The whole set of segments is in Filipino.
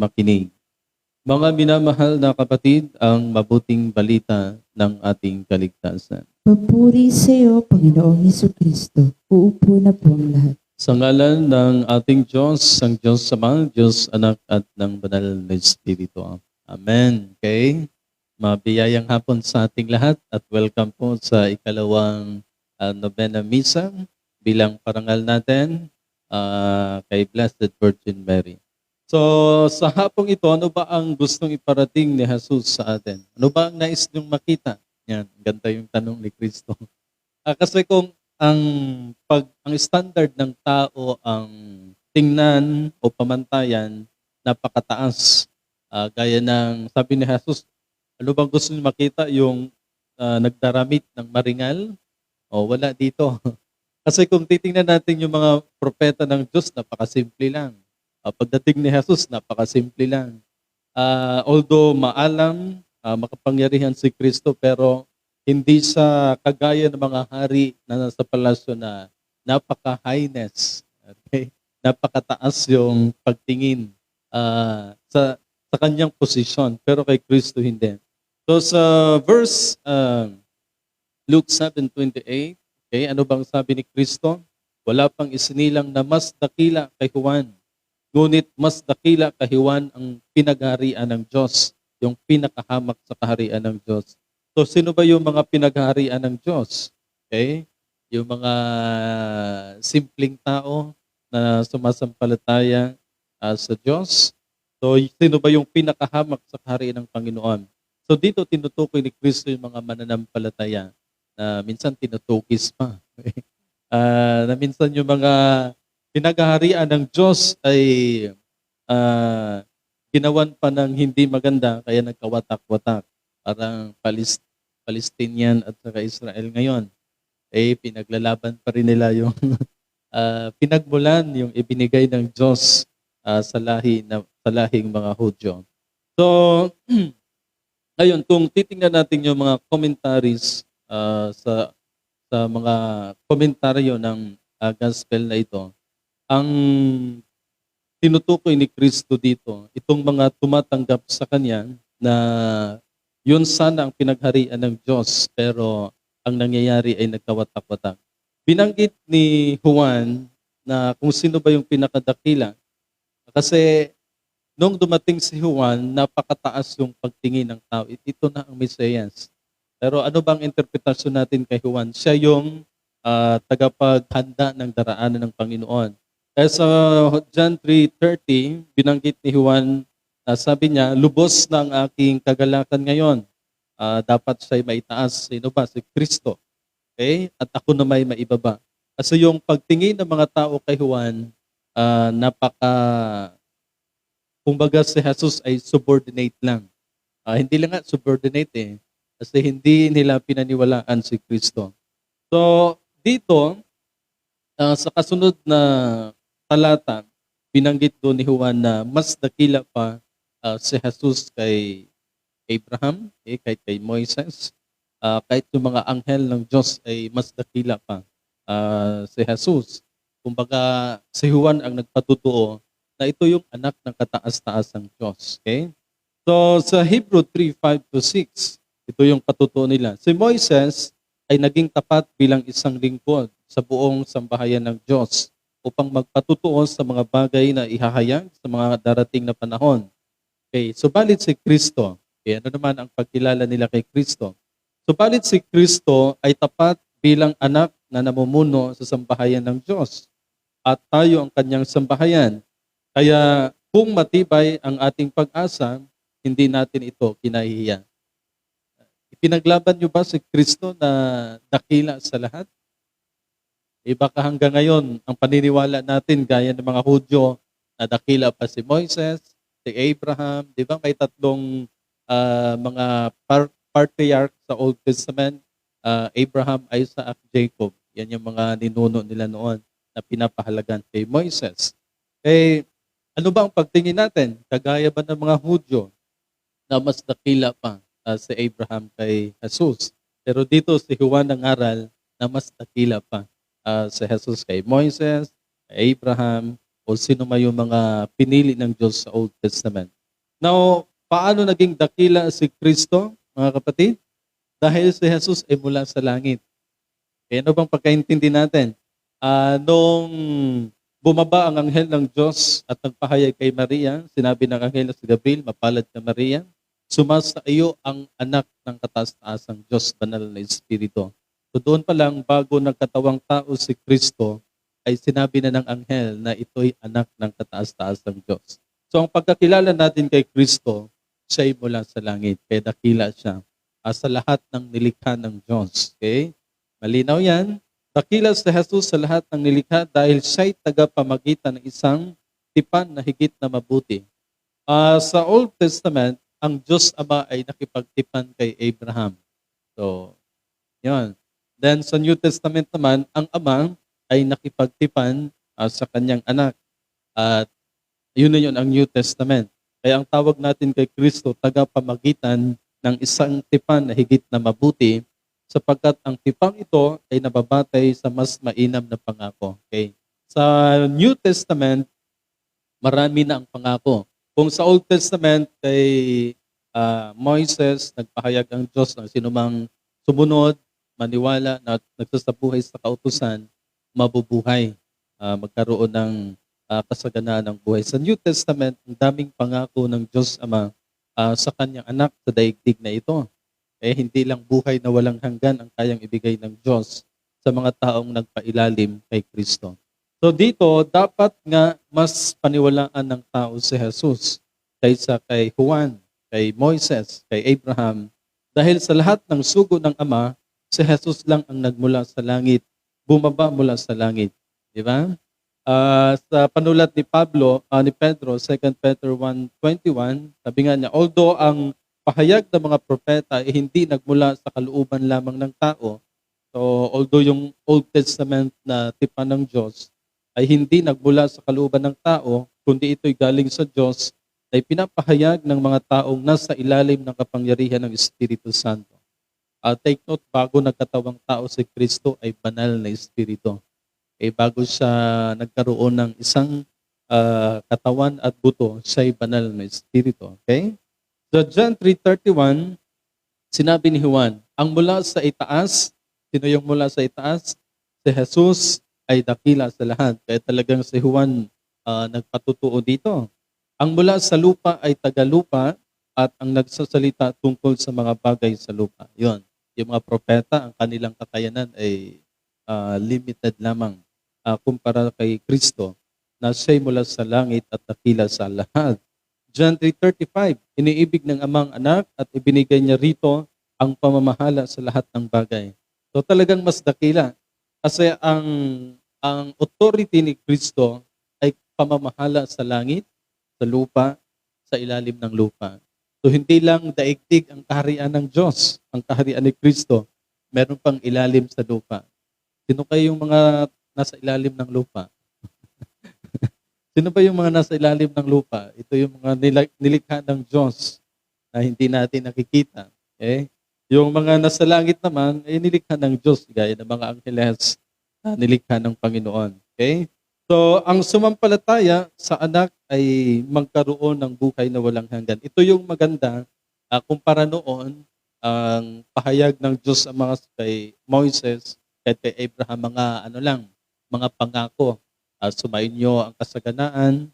makinig. Mga minamahal na kapatid, ang mabuting balita ng ating kaligtasan. Papuri sa iyo, Panginoong Heso Kristo. Uupo na po ang lahat. Sa ngalan ng ating Diyos, ang Diyos Ama, Diyos Anak at ng Banal na Espiritu. Amen. Okay? Mabiyayang hapon sa ating lahat at welcome po sa ikalawang ah, Novena Misa bilang parangal natin ah, kay Blessed Virgin Mary. So, sa hapong ito, ano ba ang gustong iparating ni Jesus sa atin? Ano ba ang nais niyong makita? Yan, ganda yung tanong ni Kristo. Ah, kasi kung ang pag ang standard ng tao ang tingnan o pamantayan napakataas. Ah, gaya ng sabi ni Jesus, ano bang gusto niyo makita yung ah, nagdaramit ng maringal? O wala dito. Kasi kung titingnan natin yung mga propeta ng Diyos, napakasimple lang. Ah, pagdating ni Jesus, napakasimple lang. Ah, although maalam, ah, makapangyarihan si Kristo, pero hindi sa kagaya ng mga hari na nasa palasyo na napaka-highness. Okay? Napakataas yung pagtingin ah, sa sa kanyang posisyon, pero kay Kristo hindi. So sa verse ah, Luke 7:28, okay, ano bang sabi ni Kristo? Wala pang isinilang na mas dakila kay Juan. Ngunit mas dakila kay Juan ang pinagharian ng Diyos, yung pinakahamak sa kaharian ng Diyos. So sino ba yung mga pinagharian ng Diyos? Okay? Yung mga simpleng tao na sumasampalataya ah, sa Diyos. So sino ba yung pinakahamak sa kaharian ng Panginoon? So dito tinutukoy ni Kristo yung mga mananampalataya na minsan tinutukis pa. Ah, na minsan yung mga pinaghaharian ng Diyos ay ah, ginawan pa ng hindi maganda kaya nagkawatak-watak. Parang Palest- Palestinian at saka Israel ngayon. Eh, pinaglalaban pa rin nila yung ah, pinagmulan, yung ibinigay ng Diyos ah, sa lahi na sa lahing mga Hudyo. So, ngayon, kung titingnan natin yung mga commentaries ah, sa sa mga komentaryo ng ah, gospel na ito, ang tinutukoy ni Kristo dito, itong mga tumatanggap sa Kanya na yun sana ang pinagharian ng Diyos, pero ang nangyayari ay nagkawatak-watak. Binanggit ni Juan na kung sino ba yung pinakadakila. Kasi nung dumating si Juan, napakataas yung pagtingin ng tao. Ito na ang Mesiyas. Pero ano bang interpretasyon natin kay Juan? Siya yung ah, tagapaghanda ng daraanan ng Panginoon. Kaya sa John 3.30, binanggit ni Juan, ah, sabi niya, lubos na aking kagalakan ngayon. Ah, dapat siya'y maitaas. Sino ba? Si Kristo. Okay? At ako na may maibaba. Kasi yung pagtingin ng mga tao kay Juan, ah, napaka, kumbaga si Jesus ay subordinate lang. Ah, hindi lang nga subordinate eh. Kasi hindi nila pinaniwalaan si Kristo. So, dito, ah, sa kasunod na talata, binanggit doon ni Juan na mas dakila pa ah, si Jesus kay Abraham, eh, kahit kay Moises, ah, kahit yung mga anghel ng Diyos ay mas dakila pa ah, si Jesus. Kumbaga, si Juan ang nagpatutuo na ito yung anak ng kataas-taasang Diyos. Okay? So, sa Hebrew 3, 5 to 6, ito yung patutuo nila. Si Moises ay naging tapat bilang isang lingkod sa buong sambahayan ng Diyos upang magpatutuo sa mga bagay na ihahayag sa mga darating na panahon. Okay, subalit si Kristo, okay, ano naman ang pagkilala nila kay Kristo? Subalit si Kristo ay tapat bilang anak na namumuno sa sambahayan ng Diyos at tayo ang kanyang sambahayan. Kaya kung matibay ang ating pag-asa, hindi natin ito kinahihiya. Ipinaglaban niyo ba si Kristo na dakila sa lahat? E baka hanggang ngayon, ang paniniwala natin, gaya ng mga Hudyo, na dakila pa si Moises, si Abraham, di ba? May tatlong ah, mga par- patriarch sa Old Testament, ah, Abraham, Isaac, Jacob. Yan yung mga ninuno nila noon na pinapahalagan kay Moises. Eh, ano ba ang pagtingin natin? Kagaya ba ng mga Hudyo na mas dakila pa ah, si Abraham kay Jesus? Pero dito si Juan nangaral na mas dakila pa ah, si Jesus kay Moises, kay Abraham, o sino man yung mga pinili ng Diyos sa Old Testament. Now, paano naging dakila si Kristo, mga kapatid? Dahil si Jesus ay mula sa langit. Eh, ano bang pagkaintindi natin? Ah, nung bumaba ang anghel ng Diyos at nagpahayag kay Maria, sinabi ng anghel na si Gabriel, mapalad ka Maria, sumasa iyo ang anak ng kataas-taasang Diyos, banal na Espiritu. So doon pa lang, bago nagkatawang tao si Kristo, ay sinabi na ng anghel na ito'y anak ng kataas-taasang Diyos. So ang pagkakilala natin kay Kristo, siya ay mula sa langit. Kaya dakila siya ah, sa lahat ng nilikha ng Diyos. Okay? Malinaw yan. Dakila si Jesus sa lahat ng nilikha dahil siya'y tagapamagitan ng isang tipan na higit na mabuti. Ah, sa Old Testament, ang Diyos Ama ay nakipagtipan kay Abraham. So, yun. Then sa New Testament naman, ang Ama ay nakipagtipan ah, sa kanyang anak. At yun na yun ang New Testament. Kaya ang tawag natin kay Kristo, tagapamagitan ng isang tipan na higit na mabuti sapagkat ang tipang ito ay nababatay sa mas mainam na pangako. Okay? Sa New Testament, marami na ang pangako. Kung sa Old Testament kay ah, Moises, nagpahayag ang Diyos ng sinumang sumunod, maniwala na nagsasabuhay sa kautusan, mabubuhay, ah, magkaroon ng ah, kasaganaan ng buhay. Sa New Testament, ang daming pangako ng Diyos Ama ah, sa kanyang anak sa daigdig na ito. Eh, hindi lang buhay na walang hanggan ang kayang ibigay ng Diyos sa mga taong nagpailalim kay Kristo. So dito, dapat nga mas paniwalaan ng tao si Jesus kaysa kay Juan, kay Moises, kay Abraham. Dahil sa lahat ng sugo ng Ama, si Jesus lang ang nagmula sa langit, bumaba mula sa langit. Di ba? Ah, sa panulat ni Pablo, ah, ni Pedro, 2 Peter 1.21, sabi nga niya, although ang pahayag ng mga propeta ay hindi nagmula sa kalooban lamang ng tao, so although yung Old Testament na tipan ng Diyos ay hindi nagmula sa kalooban ng tao, kundi ito'y galing sa Diyos, ay pinapahayag ng mga taong nasa ilalim ng kapangyarihan ng Espiritu Santo. Uh, take note, bago nagkatawang tao si Kristo ay banal na Espiritu. Eh, bago siya nagkaroon ng isang ah, katawan at buto, siya ay banal na Espiritu. Okay? So John 3.31, sinabi ni Juan, ang mula sa itaas, sino yung mula sa itaas? Si Jesus ay dakila sa lahat. Kaya talagang si Juan ah, nagpatutuo dito. Ang mula sa lupa ay tagalupa at ang nagsasalita tungkol sa mga bagay sa lupa. Yon. Yung mga propeta, ang kanilang kakayanan ay ah, limited lamang ah, kumpara kay Kristo na siya'y mula sa langit at dakila sa lahat. John 3.35, iniibig ng amang anak at ibinigay niya rito ang pamamahala sa lahat ng bagay. So talagang mas dakila. Kasi ang ang authority ni Kristo ay pamamahala sa langit, sa lupa, sa ilalim ng lupa. So hindi lang daigdig ang kaharian ng Diyos, ang kaharian ni Kristo, meron pang ilalim sa lupa. Sino kayo yung mga nasa ilalim ng lupa? Sino ba yung mga nasa ilalim ng lupa? Ito yung mga nilikha ng Diyos na hindi natin nakikita. Okay? Yung mga nasa langit naman, ay nilikha ng Diyos, gaya ng mga angeles na nilikha ng Panginoon. Okay? So, ang sumampalataya sa anak ay magkaroon ng buhay na walang hanggan. Ito yung maganda ah, kumpara noon ang pahayag ng Diyos sa mga kay Moises at kay Abraham mga ano lang, mga pangako. Uh, sumayin niyo ang kasaganaan,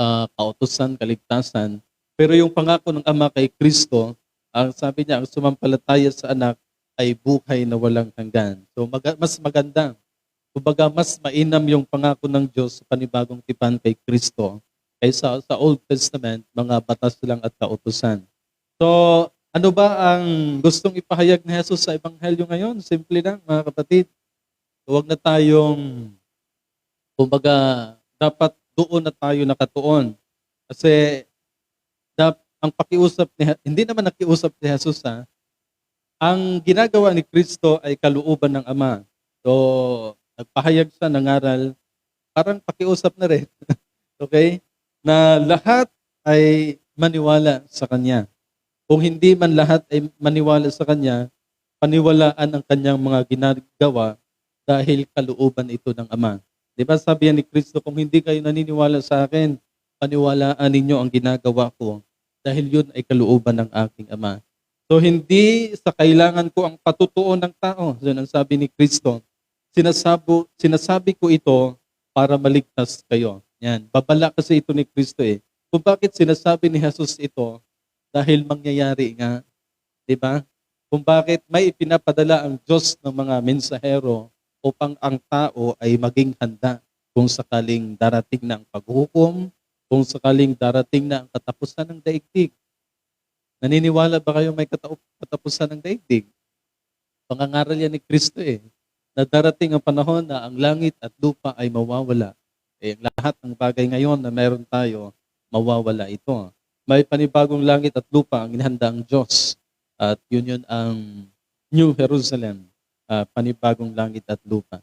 ah, kautusan, kaligtasan. Pero yung pangako ng Ama kay Kristo, ang sabi niya, ang sumampalataya sa anak ay buhay na walang hanggan. So maga- mas maganda Kumbaga, mas mainam yung pangako ng Diyos sa panibagong tipan kay Kristo kaysa sa Old Testament, mga batas lang at kautusan. So, ano ba ang gustong ipahayag ni Jesus sa Ebanghelyo ngayon? Simple lang, mga kapatid. Huwag na tayong, kumbaga, dapat doon na tayo nakatuon. Kasi, dap, ang pakiusap ni, hindi naman nakiusap ni Jesus ha, ang ginagawa ni Kristo ay kaluuban ng Ama. So, nagpahayag siya ng aral, parang pakiusap na rin. okay? Na lahat ay maniwala sa Kanya. Kung hindi man lahat ay maniwala sa Kanya, paniwalaan ang Kanyang mga ginagawa dahil kaluuban ito ng Ama. Di ba sabi ni Kristo, kung hindi kayo naniniwala sa akin, paniwalaan ninyo ang ginagawa ko dahil yun ay kalooban ng aking Ama. So hindi sa kailangan ko ang patutuo ng tao. Yun ang sabi ni Kristo. Sinasabi, sinasabi ko ito para maligtas kayo. Yan. Babala kasi ito ni Kristo eh. Kung bakit sinasabi ni Jesus ito, dahil mangyayari nga. Di ba? Kung bakit may ipinapadala ang Diyos ng mga mensahero upang ang tao ay maging handa kung sakaling darating na ang paghukom, kung sakaling darating na ang katapusan ng daigdig. Naniniwala ba kayo may katau- katapusan ng daigdig? Pangangaral yan ni Kristo eh, na darating ang panahon na ang langit at lupa ay mawawala. Eh, lahat ng bagay ngayon na meron tayo, mawawala ito. May panibagong langit at lupa ang inihanda ang Diyos. At yun yun ang New Jerusalem, ah, panibagong langit at lupa.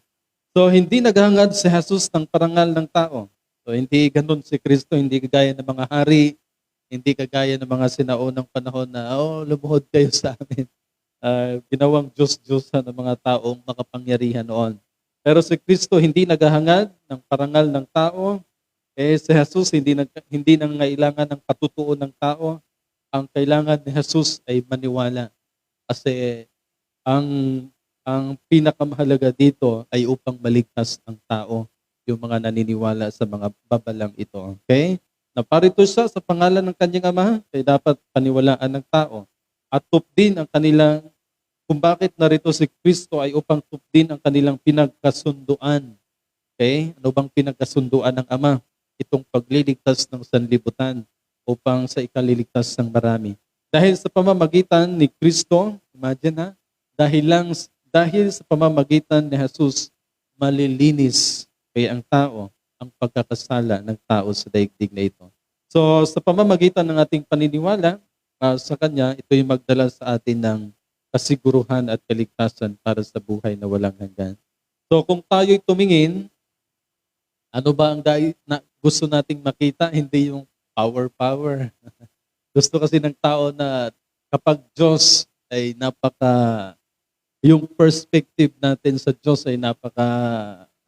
So hindi naghangad si Jesus ng parangal ng tao. So hindi ganun si Kristo, hindi kagaya ng mga hari, hindi kagaya ng mga sinaunang panahon na, oh, lumuhod kayo sa amin. Ah, ginawang Diyos-Diyosan ng mga taong makapangyarihan noon. Pero si Kristo hindi naghahangad ng parangal ng tao. Eh si Jesus hindi nag, hindi nangailangan ng patutuo ng tao. Ang kailangan ni Jesus ay maniwala. Kasi ang ang pinakamahalaga dito ay upang maligtas ang tao, yung mga naniniwala sa mga babalang ito. Okay? Na parito siya sa pangalan ng kanyang ama, kaya dapat paniwalaan ng tao. At tupdin ang kanilang, kung bakit narito si Kristo ay upang tupdin ang kanilang pinagkasunduan. Okay? Ano bang pinagkasunduan ng ama? Itong pagliligtas ng sanlibutan upang sa ikaliligtas ng marami. Dahil sa pamamagitan ni Kristo, imagine ha, dahil lang dahil sa pamamagitan ni Jesus, malilinis kaya ang tao ang pagkakasala ng tao sa daigdig na ito. So sa pamamagitan ng ating paniniwala ah, sa Kanya, ito yung magdala sa atin ng kasiguruhan at kaligtasan para sa buhay na walang hanggan. So kung tayo'y tumingin, ano ba ang dai- na gusto nating makita? Hindi yung power, power. gusto kasi ng tao na kapag Diyos ay napaka yung perspective natin sa Diyos ay napaka,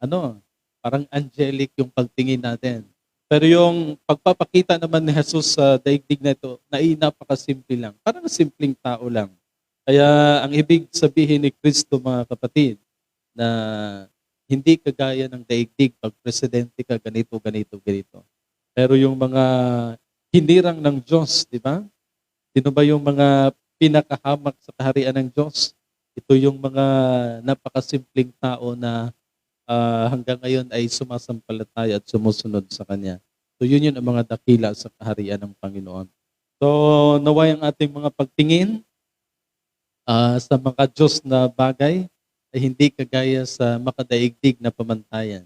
ano, parang angelic yung pagtingin natin. Pero yung pagpapakita naman ni Jesus sa daigdig na ito, na napakasimple lang. Parang simpleng tao lang. Kaya ang ibig sabihin ni Kristo, mga kapatid, na hindi kagaya ng daigdig pag presidente ka, ganito, ganito, ganito. Pero yung mga hinirang ng Diyos, di ba? Sino ba yung mga pinakahamak sa kaharian ng Diyos? Ito yung mga napakasimpleng tao na ah, hanggang ngayon ay sumasampalataya at sumusunod sa Kanya. So yun yun ang mga dakila sa kaharian ng Panginoon. So naway ang ating mga pagtingin ah, sa mga Diyos na bagay ay hindi kagaya sa makadaigdig na pamantayan.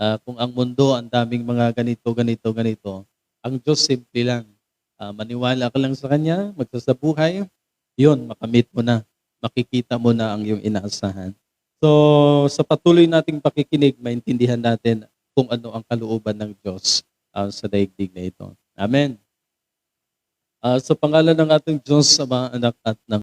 Ah, kung ang mundo, ang daming mga ganito, ganito, ganito, ang Diyos simple lang. Ah, maniwala ka lang sa Kanya, magsasabuhay, yun, makamit mo na makikita mo na ang iyong inaasahan. So, sa patuloy nating pakikinig, maintindihan natin kung ano ang kalooban ng Diyos ah, sa daigdig na ito. Amen. Ah, sa pangalan ng ating Diyos, Ama, Anak at ng